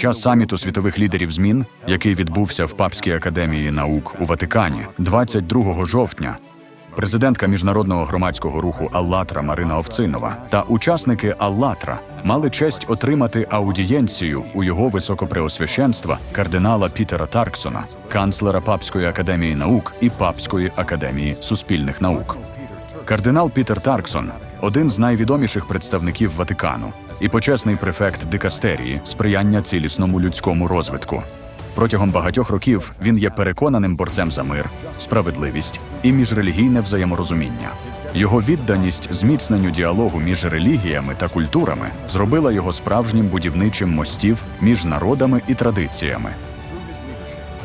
час саміту світових лідерів змін, який відбувся в Папській академії наук у Ватикані 22 жовтня. Президентка міжнародного громадського руху Аллатра Марина Овцинова та учасники Аллатра мали честь отримати аудієнцію у його високопреосвященства кардинала Пітера Тарксона, канцлера Папської академії наук і Папської академії суспільних наук. Кардинал Пітер Тарксон один з найвідоміших представників Ватикану і почесний префект дикастерії сприяння цілісному людському розвитку. Протягом багатьох років він є переконаним борцем за мир, справедливість і міжрелігійне взаєморозуміння. Його відданість зміцненню діалогу між релігіями та культурами зробила його справжнім будівничим мостів між народами і традиціями.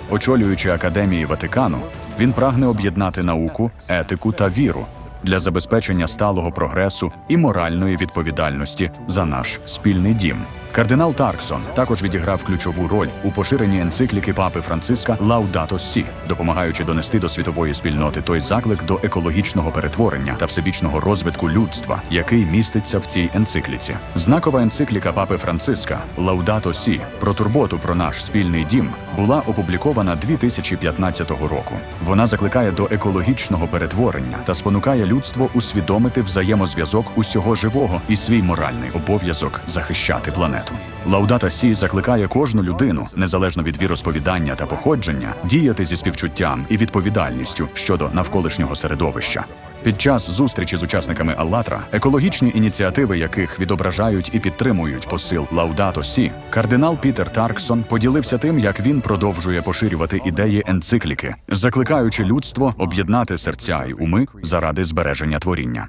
Очолюючи академії Ватикану, він прагне об'єднати науку, етику та віру для забезпечення сталого прогресу і моральної відповідальності за наш спільний дім. Кардинал Тарксон також відіграв ключову роль у поширенні енцикліки папи Франциска Лаудато Сі, допомагаючи донести до світової спільноти той заклик до екологічного перетворення та всебічного розвитку людства, який міститься в цій енцикліці. Знакова енцикліка папи Франциска Лаудато Сі про турботу про наш спільний дім була опублікована 2015 року. Вона закликає до екологічного перетворення та спонукає людство усвідомити взаємозв'язок усього живого і свій моральний обов'язок захищати планету. Лаудата Сі закликає кожну людину, незалежно від віросповідання та походження, діяти зі співчуттям і відповідальністю щодо навколишнього середовища. Під час зустрічі з учасниками Аллатра, екологічні ініціативи яких відображають і підтримують посил Лаудато Сі, кардинал Пітер Тарксон поділився тим, як він продовжує поширювати ідеї енцикліки, закликаючи людство об'єднати серця й уми заради збереження творіння.